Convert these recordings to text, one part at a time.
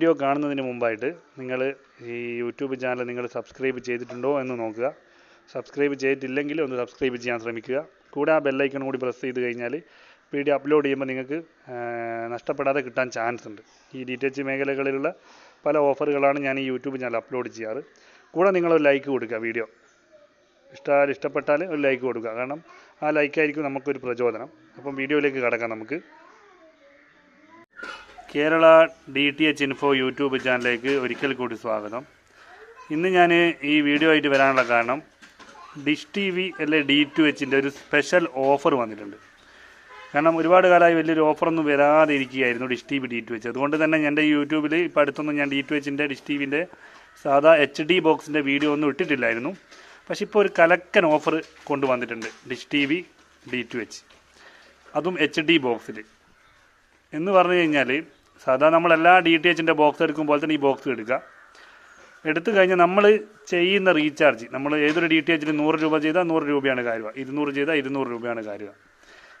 Video കാണുന്നതിന് മുമ്പായിട്ട് നിങ്ങൾ ഈ യൂട്യൂബ് ചാനൽ നിങ്ങൾ സബ്സ്ക്രൈബ് ചെയ്തിട്ടുണ്ടോ എന്ന് നോക്കുക. സബ്സ്ക്രൈബ് ചെയ്തിട്ടില്ലെങ്കിൽ ഒന്ന് സബ്സ്ക്രൈബ് ചെയ്യാൻ ശ്രമിക്കുക. കൂടെ ആ ബെല്ലൈക്കൺ കൂടി പ്രസ് ചെയ്ത് കഴിഞ്ഞാൽ വീഡിയോ അപ്ലോഡ് ചെയ്യുമ്പോൾ നിങ്ങൾക്ക് നഷ്ടപ്പെടാതെ കിട്ടാൻ ചാൻസ് ഉണ്ട്. ഈ ഡി ടി മേഖലകളിലുള്ള പല ഓഫറുകളാണ് ഞാൻ ഈ യൂട്യൂബ് ചാനൽ അപ്ലോഡ് ചെയ്യാറ്. കൂടെ ഒരു ലൈക്ക് കൊടുക്കുക വീഡിയോ ഇഷ്ടാൽ ഇഷ്ടപ്പെട്ടാൽ ഒരു ലൈക്ക് കൊടുക്കുക. കാരണം ആ ലൈക്കായിരിക്കും നമുക്കൊരു പ്രചോദനം. അപ്പം വീഡിയോയിലേക്ക് കടക്കാം നമുക്ക്. Kerala D T H info YouTube ചാനലിലേക്ക് ഒരിക്കൽ കൂടി സ്വാഗതം. ഇന്ന് ഞാൻ ഈ വീഡിയോ ആയിട്ട് വരാനുള്ള കാരണം ഡിഷ് ടി വി അല്ലെ ഡി ടു എച്ചിന്റെ ഒരു സ്പെഷ്യൽ ഓഫർ വന്നിട്ടുണ്ട്. കാരണം ഒരുപാട് കാലമായി വലിയൊരു ഓഫറൊന്നും വരാതെ ഇരിക്കുകയായിരുന്നു Dish T V D two H അതുകൊണ്ട് തന്നെ എന്റെ യൂട്യൂബിൽ ഇപ്പോൾ അടുത്തൊന്നും ഞാൻ ഡി ടു എച്ചിന്റെ ഡിഷ് ടി വിന്റെ സാധാ എച്ച് ഡി ബോക്സിന്റെ വീഡിയോ ഒന്നും ഇട്ടിട്ടില്ലായിരുന്നു. പക്ഷേ ഇപ്പോൾ ഒരു കലക്കൻ ഓഫർ കൊണ്ടുവന്നിട്ടുണ്ട് Dish T V D two H അതും എച്ച് ഡി ബോക്സിൽ എന്ന് പറഞ്ഞു കഴിഞ്ഞാൽ സാധാ നമ്മളെല്ലാ ഡി ടി എച്ചിന്റെ ബോക്സ് എടുക്കും പോലെ തന്നെ ഈ ബോക്സ് എടുക്കുക. എടുത്തു കഴിഞ്ഞാൽ നമ്മൾ ചെയ്യുന്ന റീചാർജ് നമ്മൾ ഏതൊരു ഡി ടി എച്ചിൽ നൂറ് രൂപ ചെയ്താൽ നൂറ് രൂപയാണ് കാര്യം. ഇരുന്നൂറ് ചെയ്താൽ ഇരുന്നൂറ് രൂപയാണ് കാര്യം.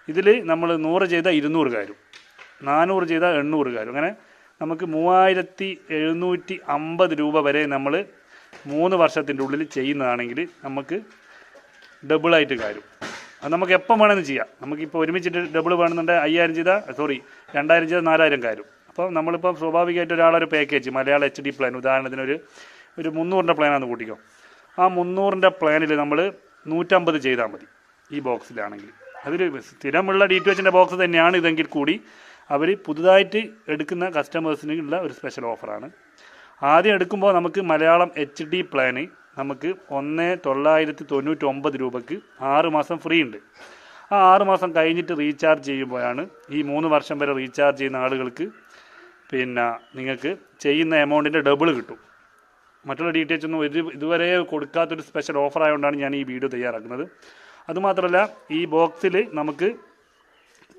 ഇതിൽ നമ്മൾ നൂറ് ചെയ്താൽ ഇരുന്നൂറ് കാര്യം. നാനൂറ് ചെയ്താൽ എണ്ണൂറ് കാര്യം. അങ്ങനെ നമുക്ക് മൂവായിരത്തി എഴുന്നൂറ്റി അമ്പത് രൂപ വരെ നമ്മൾ മൂന്ന് വർഷത്തിന്റെ ഉള്ളിൽ ചെയ്യുന്നതാണെങ്കിൽ നമുക്ക് ഡബിളായിട്ട് കാര്യം. അത് നമുക്ക് എപ്പം വേണമെന്ന് ചെയ്യാം. നമുക്കിപ്പോൾ ഒരുമിച്ചിട്ട് ഡബിൾ വേണമെന്നുണ്ടെങ്കിൽ അയ്യായിരം ചെയ്താൽ സോറി രണ്ടായിരം ചെയ്താൽ നാലായിരം കാര്യം. അപ്പോൾ നമ്മളിപ്പോൾ സ്വാഭാവികമായിട്ട് ഒരാളൊരു പാക്കേജ് മലയാള എച്ച് ഡി പ്ലാൻ ഉദാഹരണത്തിന് ഒരു ഒരു മുന്നൂറിന്റെ പ്ലാനാണെന്ന് കൂട്ടിക്കോ. ആ മുന്നൂറിന്റെ പ്ലാനിൽ നമ്മൾ നൂറ്റമ്പത് ചെയ്താൽ മതി ഈ ബോക്സിലാണെങ്കിൽ അതിൽ സ്ഥിരമുള്ള ഡി ടു എച്ചിന്റെ ബോക്സ് തന്നെയാണ് ഇതെങ്കിൽ കൂടി അവർ പുതുതായിട്ട് എടുക്കുന്ന കസ്റ്റമേഴ്സിനുള്ള ഒരു സ്പെഷ്യൽ ഓഫറാണ് ആദ്യം എടുക്കുമ്പോൾ നമുക്ക് മലയാളം എച്ച് ഡി പ്ലാന് നമുക്ക് ഒന്ന് തൊള്ളായിരത്തി തൊണ്ണൂറ്റി ഒമ്പത് രൂപക്ക് ആറ് മാസം ഫ്രീ ഉണ്ട്. ആ ആറ് മാസം കഴിഞ്ഞിട്ട് റീചാർജ് ചെയ്യുമ്പോഴാണ് ഈ മൂന്ന് വർഷം വരെ റീചാർജ് ചെയ്യുന്ന ആളുകൾക്ക് പിന്നെ നിങ്ങൾക്ക് ചെയ്യുന്ന എമൗണ്ടിന്റെ ഡബിൾ കിട്ടും. മറ്റുള്ള ഡീറ്റെയിൽസ് ഒന്നും ഒരു ഇതുവരെ കൊടുക്കാത്തൊരു സ്പെഷ്യൽ ഓഫർ ആയതുകൊണ്ടാണ് ഞാൻ ഈ വീഡിയോ തയ്യാറാക്കുന്നത്. അതുമാത്രമല്ല ഈ ബോക്സിൽ നമുക്ക്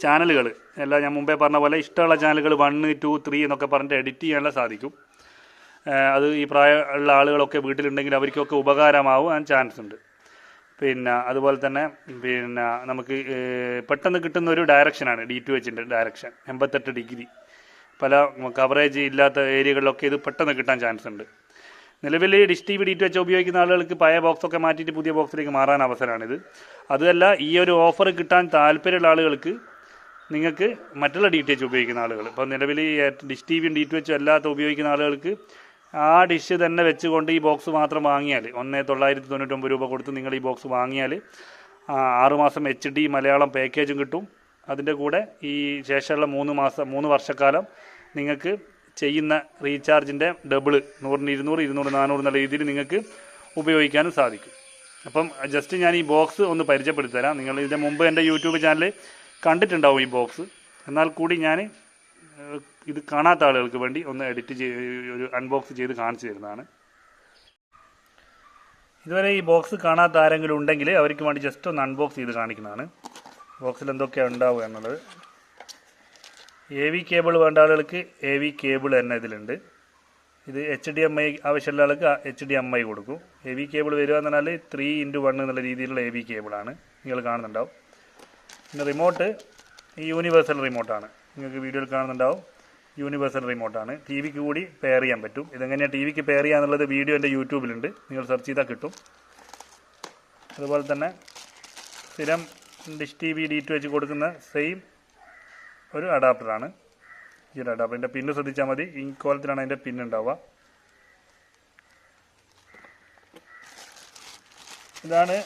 ചാനലുകൾ എല്ലാം ഞാൻ മുമ്പേ പറഞ്ഞ പോലെ ഇഷ്ടമുള്ള ചാനലുകൾ വണ്ണ് ടു ത്രീ എന്നൊക്കെ പറഞ്ഞിട്ട് എഡിറ്റ് ചെയ്യാനുള്ള സാധിക്കും. അത് ഈ പ്രായമുള്ള ആളുകളൊക്കെ വീട്ടിലുണ്ടെങ്കിൽ അവർക്കൊക്കെ ഉപകാരമാവാൻ ചാൻസ് ഉണ്ട്. പിന്നെ അതുപോലെ തന്നെ പിന്നെ നമുക്ക് പെട്ടെന്ന് കിട്ടുന്ന ഒരു ഡയറക്ഷനാണ് ഡി ടു എച്ചിന്റെ ഡയറക്ഷൻ എൺപത്തെട്ട് ഡിഗ്രി. പല കവറേജ് ഇല്ലാത്ത ഏരിയകളിലൊക്കെ ഇത് പെട്ടെന്ന് കിട്ടാൻ ചാൻസ് ഉണ്ട്. നിലവിൽ Dish T V D T H ഉപയോഗിക്കുന്ന ആളുകൾക്ക് പഴയ ബോക്സൊക്കെ മാറ്റിയിട്ട് പുതിയ ബോക്സിലേക്ക് മാറാൻ അവസരമാണിത്. അതല്ല ഈ ഒരു ഓഫർ കിട്ടാൻ താല്പര്യമുള്ള ആളുകൾക്ക് നിങ്ങൾക്ക് മറ്റുള്ള ഡി ടി എച്ച് ഉപയോഗിക്കുന്ന ആളുകൾ ഇപ്പോൾ നിലവിൽ ഈ ഡിഷ് ടി വിയും ഡി ടി എച്ചും അല്ലാത്ത ഉപയോഗിക്കുന്ന ആളുകൾക്ക് ആ ഡിഷ് തന്നെ വെച്ചുകൊണ്ട് ഈ ബോക്സ് മാത്രം വാങ്ങിയാൽ ഒന്നേ തൊള്ളായിരത്തി തൊണ്ണൂറ്റൊമ്പത് രൂപ കൊടുത്ത് നിങ്ങൾ ഈ ബോക്സ് വാങ്ങിയാൽ ആറുമാസം എച്ച് ഡി മലയാളം പാക്കേജും കിട്ടും. അതിന്റെ കൂടെ ഈ ശേഷമുള്ള മൂന്ന് മാസം മൂന്ന് വർഷക്കാലം നിങ്ങൾക്ക് ചെയ്യുന്ന റീചാർജിന്റെ ഡബിൾ നൂറിന് ഇരുന്നൂറ് ഇരുന്നൂറ് നാനൂറ് എന്നുള്ള രീതിയിൽ നിങ്ങൾക്ക് ഉപയോഗിക്കാനും സാധിക്കും. അപ്പം ജസ്റ്റ് ഞാൻ ഈ ബോക്സ് ഒന്ന് പരിചയപ്പെടുത്തി തരാം നിങ്ങൾ ഇതിന്റെ മുമ്പ് എന്റെ യൂട്യൂബ് ചാനൽ കണ്ടിട്ടുണ്ടാവും ഈ ബോക്സ് എന്നാൽ കൂടി ഞാൻ ഇത് കാണാത്ത ആളുകൾക്ക് വേണ്ടി ഒന്ന് എഡിറ്റ് ചെയ്ത് ഒരു അൺബോക്സ് ചെയ്ത് കാണിച്ചു തരുന്നതാണ്. ഇതുവരെ ഈ ബോക്സ് കാണാത്ത ആരെങ്കിലും ഉണ്ടെങ്കിൽ അവർക്ക് വേണ്ടി ജസ്റ്റ് ഒന്ന് അൺബോക്സ് ചെയ്ത് കാണിക്കുന്നതാണ്. ബോക്സിൽ എന്തൊക്കെയാണ് ഉണ്ടാവുക എന്നുള്ളത്. എ വി കേബിൾ വേണ്ട ആളുകൾക്ക് എ വി കേബിൾ തന്നെ ഇതിലുണ്ട്. ഇത് എച്ച് ഡി എം ഐ ആവശ്യമുള്ള ആൾക്ക് എച്ച് ഡി എം ഐ കൊടുക്കും. എ വി കേബിൾ വരിക എന്ന് പറഞ്ഞാൽ ത്രീ ഇന്റു വൺ എന്നുള്ള രീതിയിലുള്ള എ വി കേബിളാണ് നിങ്ങൾ കാണുന്നുണ്ടാവും. പിന്നെ റിമോട്ട് ഈ യൂണിവേഴ്സൽ റിമോട്ടാണ് നിങ്ങൾക്ക് വീഡിയോയിൽ കാണുന്നുണ്ടാവും. യൂണിവേഴ്സൽ റിമോട്ടാണ് ടി വിക്ക് കൂടി പെയർ ചെയ്യാൻ പറ്റും. ഇതെങ്ങനെയാണ് ടി വിക്ക് പെയർ ചെയ്യാന്നുള്ളത് വീഡിയോ എന്റെ യൂട്യൂബിലുണ്ട് നിങ്ങൾ സെർച്ച് ചെയ്താൽ കിട്ടും. അതുപോലെ തന്നെ സ്ഥിരം Dish T V D two വെച്ച് കൊടുക്കുന്ന സെയിം ഒരു അഡാപ്റ്ററാണ്. ഈ ഒരു അഡാപ്റ്ററിന്റെ പിന്ന് ശ്രദ്ധിച്ചാൽ മതി. ഈ കോലത്തിലാണ് അതിന്റെ പിന്നുണ്ടാവുക ഇതാണ്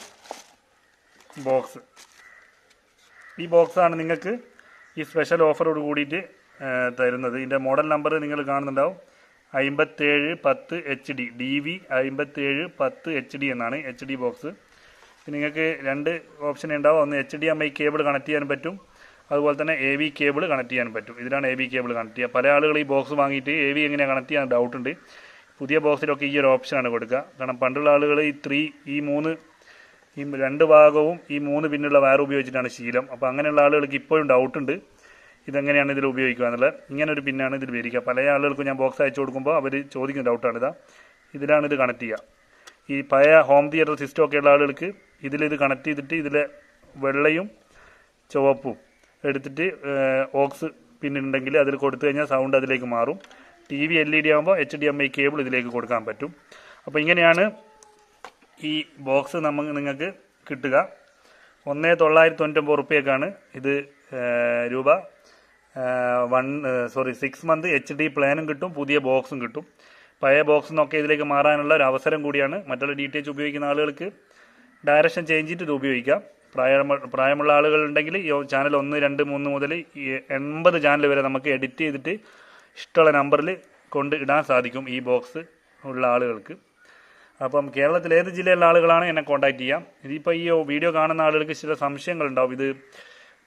ബോക്സ്. ഈ ബോക്സാണ് നിങ്ങൾക്ക് ഈ സ്പെഷ്യൽ ഓഫറോട് കൂടിയിട്ട് തരുന്നത്. ഇതിന്റെ മോഡൽ നമ്പർ നിങ്ങൾ കാണുന്നുണ്ടാവും. അമ്പത്തേഴ് പത്ത് എച്ച് ഡി. ഡി വി അമ്പത്തേഴ് പത്ത് എച്ച് ഡി എന്നാണ് എച്ച് ഡി ബോക്സ്. നിങ്ങൾക്ക് രണ്ട് ഓപ്ഷൻ ഉണ്ടാവും. ഒന്ന് H D M I cable connect ചെയ്യാൻ പറ്റും. അതുപോലെ തന്നെ എ വി കേബിൾ കണക്ട് ചെയ്യാൻ പറ്റും. ഇതിലാണ് എ വി കേബിൾ കണക്ട് ചെയ്യുക. പല ആളുകൾ ഈ ബോക്സ് വാങ്ങിയിട്ട് എ വി എങ്ങനെയാണ് കണക്ട് ചെയ്യാൻ ഡൗട്ട് ഉണ്ട്. പുതിയ ബോക്സിലൊക്കെ ഈ ഒരു ഓപ്ഷനാണ് കൊടുക്കുക. കാരണം പണ്ടുള്ള ആളുകൾ ഈ ത്രീ ഈ മൂന്ന് ഈ രണ്ട് ഭാഗവും ഈ മൂന്ന് പിന്നുള്ള വയർ ഉപയോഗിച്ചിട്ടാണ് ശീലം. അപ്പോൾ അങ്ങനെയുള്ള ആളുകൾക്ക് ഇപ്പോഴും ഡൗട്ടുണ്ട് ഇതെങ്ങനെയാണ് ഇതിൽ ഉപയോഗിക്കുക എന്നുള്ളത്. ഇങ്ങനെ ഒരു പിന്നാണ് ഇതിൽ വരിക. പല ആളുകൾക്കും ഞാൻ ബോക്സ് അയച്ചു കൊടുക്കുമ്പോൾ അവർ ചോദിക്കുന്ന ഡൗട്ടാണ് ഇതാ. ഇതിലാണ് ഇത് കണക്ട് ചെയ്യുക. ഈ പഴയ ഹോം തിയേറ്റർ സിസ്റ്റം ഒക്കെ ഉള്ള ആളുകൾക്ക് ഇതിലിത് കണക്ട് ചെയ്തിട്ട് ഇതിലെ വെള്ളയും ചുവപ്പും എടുത്തിട്ട് ഓക്സ് പിന്നുണ്ടെങ്കിൽ അതിൽ കൊടുത്തു കഴിഞ്ഞാൽ സൗണ്ട് അതിലേക്ക് മാറും. T V L E D ആകുമ്പോൾ H D M I cable ഇതിലേക്ക് കൊടുക്കാൻ പറ്റും. അപ്പോൾ ഇങ്ങനെയാണ് ഈ ബോക്സ് നമുക്ക് നിങ്ങൾക്ക് കിട്ടുക. ഒന്നേ തൊള്ളായിരത്തി തൊണ്ണൂറ്റൊമ്പത് റുപ്യക്കാണ് ഇത് രൂപ. One sorry six month H D പ്ലാനും കിട്ടും പുതിയ ബോക്സും കിട്ടും. പഴയ ബോക്സ് നിന്നൊക്കെ ഇതിലേക്ക് മാറാനുള്ള ഒരു അവസരം കൂടിയാണ് മറ്റുള്ള ഡി ടി എച്ച് ഉപയോഗിക്കുന്ന ആളുകൾക്ക്. ഡയറക്ഷൻ ചേഞ്ച് ചെയ്തിട്ട് ഇത് ഉപയോഗിക്കാം. പ്രായം പ്രായമുള്ള ആളുകളുണ്ടെങ്കിൽ ഈ ചാനൽ ഒന്ന് രണ്ട് മൂന്ന് മുതൽ എൺപത് ചാനൽ വരെ നമുക്ക് എഡിറ്റ് ചെയ്തിട്ട് ഇഷ്ടമുള്ള നമ്പറിൽ കൊണ്ട് ഇടാൻ സാധിക്കും ഈ ബോക്സ് ഉള്ള ആളുകൾക്ക്. അപ്പം കേരളത്തിൽ ഏത് ജില്ലയിലുള്ള ആളുകളാണ് എന്നെ കോൺടാക്ട് ചെയ്യാം. ഇതിപ്പോൾ ഈ വീഡിയോ കാണുന്ന ആളുകൾക്ക് ചില സംശയങ്ങളുണ്ടാവും ഇത്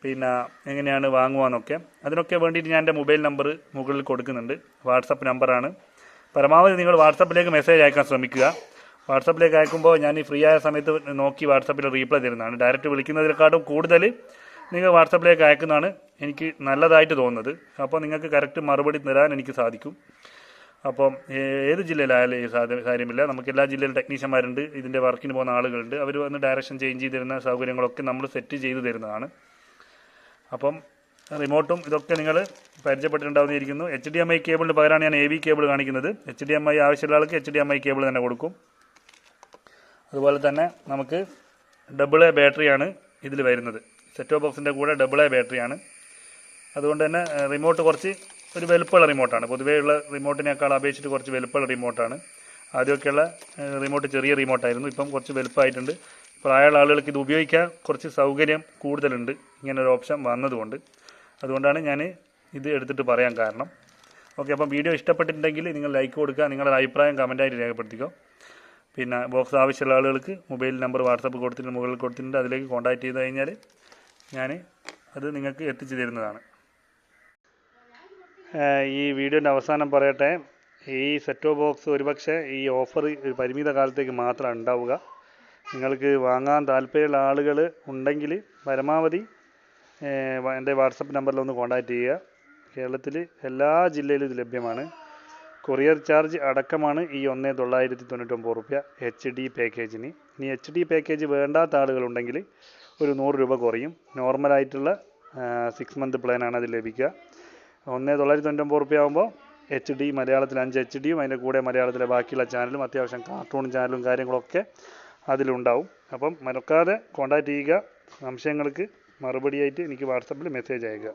പിന്നെ എങ്ങനെയാണ് വാങ്ങുവാന്നൊക്കെ. അതിനൊക്കെ വേണ്ടിയിട്ട് ഞാൻ എന്റെ മൊബൈൽ നമ്പർ മുകളിൽ കൊടുക്കുന്നുണ്ട്. വാട്സപ്പ് നമ്പറാണ് പരമാവധി നിങ്ങൾ വാട്സപ്പിലേക്ക് മെസ്സേജ് അയക്കാൻ ശ്രമിക്കുക. വാട്സപ്പിലേക്ക് അയക്കുമ്പോൾ ഞാൻ ഈ ഫ്രീ ആയ സമയത്ത് നോക്കി വാട്സപ്പിൽ റീപ്ലൈ തരുന്നതാണ്. ഡയറക്റ്റ് വിളിക്കുന്നതിനെക്കാട്ടും കൂടുതൽ നിങ്ങൾ വാട്സപ്പിലേക്ക് അയക്കുന്നതാണ് എനിക്ക് നല്ലതായിട്ട് തോന്നുന്നത്. അപ്പോൾ നിങ്ങൾക്ക് കറക്റ്റ് മറുപടി തരാൻ എനിക്ക് സാധിക്കും. അപ്പം ഏത് ജില്ലയിലായാലും സാധ്യ- കാര്യമില്ല. നമുക്ക് എല്ലാ ജില്ലയിലും ടെക്നീഷ്യന്മാരുണ്ട്. ഇതിന്റെ വർക്കിന് പോകുന്ന ആളുകളുണ്ട്. അവർ വന്ന് ഡയറക്ഷൻ ചേഞ്ച് ചെയ്ത് തരുന്ന സൗകര്യങ്ങളൊക്കെ നമ്മൾ സെറ്റ് ചെയ്ത് തരുന്നതാണ്. അപ്പം റിമോട്ടും ഇതൊക്കെ നിങ്ങൾ പരിചയപ്പെട്ടിട്ടുണ്ടാവുന്നിരിക്കുന്നു എച്ച് ഡി എം ഐ കേബിളിന് പകരമാണ് ഞാൻ എ വി കേബിൾ കാണിക്കുന്നത്. എച്ച് ഡി എം ഐ ആവശ്യമുള്ള ആൾക്ക് H D M I cable തന്നെ കൊടുക്കും. അതുപോലെ തന്നെ നമുക്ക് ഡബിൾ എ ബാറ്ററിയാണ് ഇതിൽ വരുന്നത്. സെറ്റ് ഓഫ് ബോക്സിന്റെ കൂടെ ഡബിൾ എ ബാറ്ററിയാണ് അതുകൊണ്ട് തന്നെ റിമോട്ട് കുറച്ച് ഒരു വലുപ്പമുള്ള റിമോട്ടാണ് പൊതുവേ ഉള്ള റിമോട്ടിനേക്കാൾ അപേക്ഷിച്ചിട്ട് കുറച്ച് വലുപ്പമുള്ള റിമോട്ടാണ് ആദ്യമൊക്കെയുള്ള റിമോട്ട് ചെറിയ റിമോട്ടായിരുന്നു ഇപ്പം കുറച്ച് വലുപ്പമായിട്ടുണ്ട്. പ്രായമുള്ള ആളുകൾക്ക് ഇത് ഉപയോഗിക്കാൻ കുറച്ച് സൗകര്യം കൂടുതലുണ്ട്. ഇങ്ങനൊരു ഓപ്ഷൻ വന്നതുകൊണ്ട്. അതുകൊണ്ടാണ് ഞാൻ ഇത് എടുത്തിട്ട് പറയാൻ കാരണം. ഓക്കെ അപ്പം വീഡിയോ ഇഷ്ടപ്പെട്ടിട്ടുണ്ടെങ്കിൽ നിങ്ങൾ ലൈക്ക് കൊടുക്കുക. നിങ്ങളുടെ അഭിപ്രായം കമന്റായിട്ട് രേഖപ്പെടുത്തിക്കോ. പിന്നെ ബോക്സ് ആവശ്യമുള്ള ആളുകൾക്ക് മൊബൈൽ നമ്പർ വാട്സപ്പ് കൊടുത്തിട്ടുണ്ട് മുകളിൽ കൊടുത്തിട്ടുണ്ട്. അതിലേക്ക് കോൺടാക്റ്റ് ചെയ്ത് കഴിഞ്ഞാൽ ഞാൻ അത് നിങ്ങൾക്ക് എത്തിച്ചു തരുന്നതാണ്. ഈ വീഡിയോന്റെ അവസാനം പറയട്ടെ. ഈ സെറ്റോ ബോക്സ് ഒരുപക്ഷെ ഈ ഓഫർ ഒരു പരിമിത കാലത്തേക്ക് മാത്രമാണ് ഉണ്ടാവുക. നിങ്ങൾക്ക് വാങ്ങാൻ താല്പര്യമുള്ള ആളുകൾ ഉണ്ടെങ്കിൽ പരമാവധി എന്റെ വാട്സപ്പ് നമ്പറിലൊന്ന് കോൺടാക്റ്റ് ചെയ്യുക. കേരളത്തിൽ എല്ലാ ജില്ലയിലും ഇത് ലഭ്യമാണ്. കൊറിയർ ചാർജ് അടക്കമാണ് ഈ ഒന്ന് തൊള്ളായിരത്തി തൊണ്ണൂറ്റൊമ്പത് റുപ്യ എച്ച് ഡി പാക്കേജിന് ഇനി എച്ച് ഡി പാക്കേജ് വേണ്ടാത്ത ആളുകളുണ്ടെങ്കിൽ ഒരു നൂറ് രൂപ കുറയും. നോർമലായിട്ടുള്ള സിക്സ് മന്ത് പ്ലാനാണ് അത് ലഭിക്കുക. ഒന്ന് തൊള്ളായിരത്തി തൊണ്ണൂറ്റൊമ്പത് റുപ്യ ആകുമ്പോൾ എച്ച് ഡി മലയാളത്തിൽ അഞ്ച് എച്ച് ഡിയും അതിന്റെ കൂടെ മലയാളത്തിലെ ബാക്കിയുള്ള ചാനലും അത്യാവശ്യം കാർട്ടൂൺ ചാനലും കാര്യങ്ങളൊക്കെ അതിലുണ്ടാവും. അപ്പം മറക്കാതെ കോൺടാക്റ്റ് ചെയ്യുക. സംശയങ്ങൾക്ക് മറുപടിയായിട്ട് എനിക്ക് വാട്സപ്പിൽ മെസ്സേജ് അയക്കുക